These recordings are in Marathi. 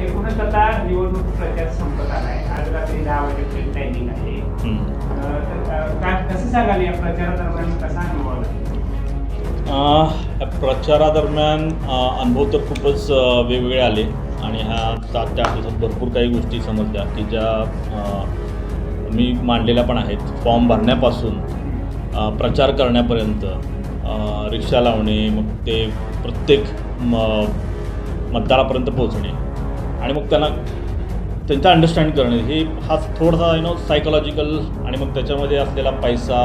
एकूणच आता निवडणूक प्रचार संपत आलाय. आज रात्री दहा वाजेपर्यंत टायमिंग आहे. तर, काय कसं सांगाल या प्रचारादरम्यान कसा अनुभव आला? प्रचारादरम्यान अनुभव तर खूपच वेगवेगळे आले. आणि ह्या सात ते आठ दिवसात भरपूर काही गोष्टी समजल्या की ज्या मी मांडलेल्या पण आहेत. फॉर्म भरण्यापासून प्रचार करण्यापर्यंत रिक्षा लावणे मग ते प्रत्येक म मतदारापर्यंत पोहोचणे. आणि मग त्यांना त्यांचं अंडरस्टँड करणे. हे हा थोडासा यु नो सायकोलॉजिकल आणि मग त्याच्यामध्ये असलेला पैसा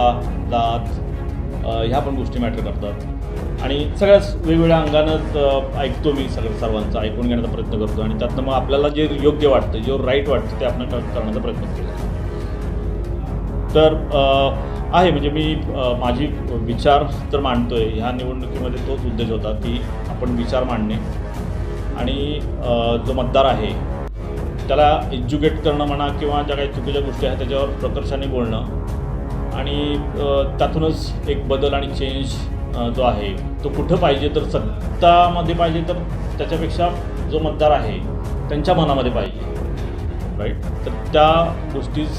जात ह्या पण गोष्टी मॅटर करतात. आणि सगळ्याच वेगवेगळ्या अंगानं ऐकतो मी सगळं सर्वांचं. ऐकून घेण्याचा प्रयत्न करतो आणि त्यातनं मग आपल्याला जे योग्य वाटतं जे राईट वाटतं ते आपण करण्याचा प्रयत्न करतो. तर आहे. म्हणजे मी माझी विचार तर मांडतोय. ह्या निवडणुकीमध्ये तोच उद्देश होता की आपण विचार मांडणे. आणि जो मतदार आहे त्याला एज्युकेट करणं म्हणा किंवा ज्या काही चुकीच्या गोष्टी आहेत त्याच्यावर प्रकर्षाने बोलणं आणि त्यातूनच एक बदल आणि चेंज जो आहे तो कुठं पाहिजे तर सत्तामध्ये पाहिजे तर त्याच्यापेक्षा जो मतदार आहे त्यांच्या मनामध्ये पाहिजे. राईट तर त्या गोष्टीच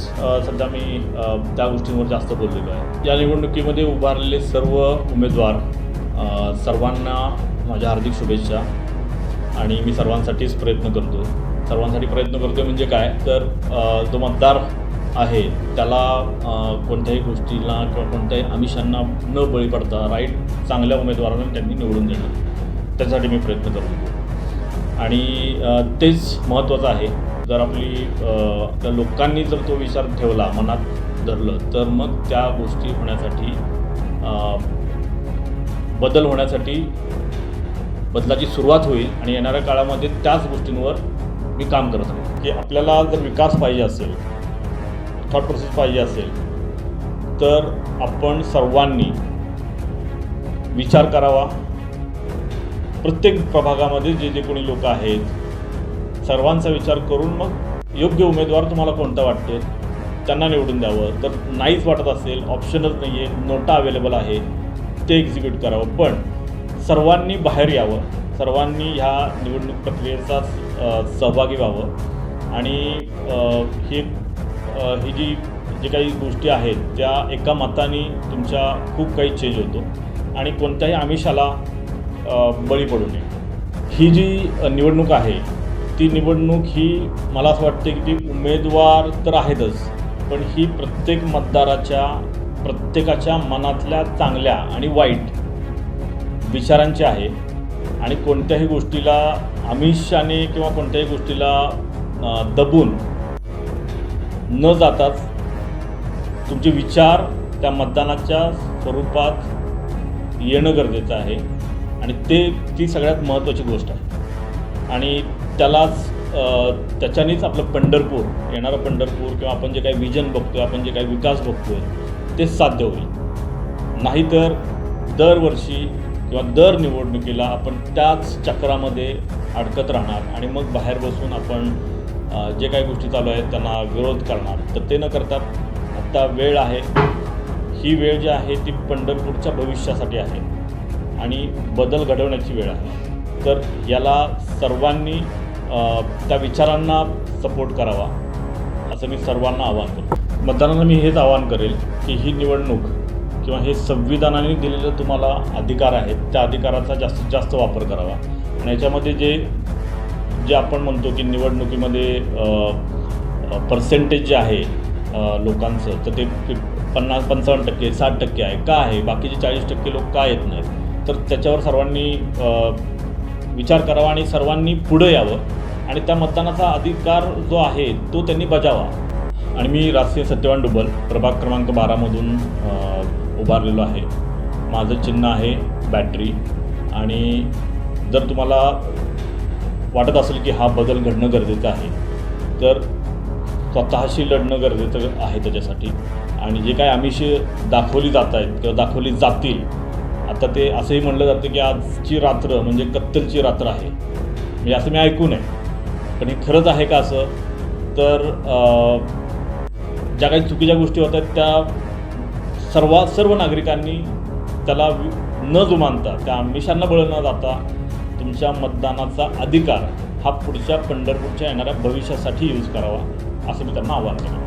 सध्या मी त्या गोष्टींवर जास्त बोललेलो आहे. या निवडणुकीमध्ये उभारलेले सर्व उमेदवार सर्वांना माझ्या हार्दिक शुभेच्छा. आणि मी सर्वांसाठीच प्रयत्न करतो. सर्वांसाठी प्रयत्न करतो म्हणजे काय? तर जो मतदार आहे त्याला कोणत्याही गोष्टीला किंवा कोणत्याही आमिषांना न बळी पडता राईट चांगल्या उमेदवारांना त्यांनी निवडून देणं. त्यासाठी मी प्रयत्न करतो. आणि तेच महत्त्वाचं आहे. जर आपली त्या लोकांनी जर तो विचार ठेवला मनात धरलं तर मग त्या गोष्टी होण्यासाठी बदल होण्यासाठी बदलाची सुरुवात होईल आणि येणाऱ्या काळामध्ये त्याच गोष्टींवर मी काम करत आहे की आपल्याला जर विकास पाहिजे असेल थॉट प्रोसेस पाहिजे असेल तर आपण सर्वांनी विचार करावा. प्रत्येक प्रभागामध्ये जे जे कोणी लोक आहेत सर्वांचा विचार करून मग योग्य उमेदवार तुम्हाला कोणता वाटतो त्यांना निवडून द्यावं. तर नाहीच वाटत असेल ऑप्शनच नाही आहे नोटा अवेलेबल आहे ते एक्झिक्यूट करावं. पण सर्वांनी बाहेर यावं. सर्वांनी ह्या निवडणूक प्रक्रियेचा सहभागी व्हावं. आणि ही ही जी जे काही गोष्टी आहेत त्या एका मताने तुमच्या खूप काही चेंज होतो. आणि कोणत्याही आमिषाला बळी पडू नये. ही जी निवडणूक आहे ती निवडणूक ही मला असं वाटते की ती उमेदवार तर आहेतच पण ही प्रत्येक मतदाराच्या प्रत्येकाच्या मनातल्या चांगल्या आणि वाईट विचारांची आहे. आणि कोणत्याही गोष्टीला आमिषाने किंवा कोणत्याही गोष्टीला दबून न जाताच तुमचे विचार त्या मतदानाच्या स्वरूपात येणं गरजेचं आहे. आणि ते ती सगळ्यात महत्त्वाची गोष्ट आहे. आणि त्यालाच त्याच्यानेच आपलं पंढरपूर येणारं पंढरपूर किंवा आपण जे काही विजन बघतोय आपण जे काही विकास बघतोय ते साध्य होईल. नाहीतर दरवर्षी किंवा दर निवडणुकीला आपण त्याच चक्रामध्ये अडकत राहणार आणि मग बाहेर बसून आपण जे काही गोष्टी चालू आहेत त्यांना विरोध करणार. तर ते न करता आत्ता वेळ आहे. ही वेळ जी आहे ती पंढरपूरच्या भविष्यासाठी आहे आणि बदल घडवण्याची वेळ आहे. तर याला सर्वांनी त्या विचारांना सपोर्ट करावा असं मी सर्वांना आवाहन करतो. मतदारांना मी हेच आवाहन करेल की ही निवडणूक किंवा हे संविधानाने दिलेलं तुम्हाला अधिकार आहेत त्या अधिकाराचा जास्तीत जास्त वापर करावा. आणि याच्यामध्ये जे जे आपण म्हणतो की निवडणुकीमध्ये पर्सेंटेज जे आहे लोकांचं तर ते पन्नास पंचावन्न टक्के साठ टक्के आहे. का आहे? बाकीचे चाळीस टक्के लोक का येत नाहीत? तर त्याच्यावर सर्वांनी विचार करावा आणि सर्वांनी पुढं यावं. आणि त्या मतदानाचा अधिकार जो आहे तो त्यांनी बजावा. आणि मी राष्ट्रीय सत्यवान डुबल प्रभाग क्रमांक बारामधून उभारलेलो आहे. माझं चिन्ह आहे बॅटरी आणि जर तुम्हाला वाटत असेल की हा बदल घडणं गरजेचं आहे तर स्वतःशी लढणं गरजेचं आहे त्याच्यासाठी. आणि जे काय आमिष दाखवली जात आहेत किंवा दाखवली जातील आता ते असंही म्हणलं जातं की आजची रात्र म्हणजे कत्तलची रात्र आहे. म्हणजे असं मी ऐकू नये पण हे खरंच आहे का असं? तर ज्या काही चुकीच्या गोष्टी होत आहेत त्या सर्व सर्व नागरिकांनी त्याला वि- न जुमानता त्या आमिषांना बळ न जाता तुमच्या मतदानाचा अधिकार हा पुढच्या पंढरपूरच्या येणाऱ्या भविष्यासाठी यूज करावा असं मी त्यांना आवाहन केलं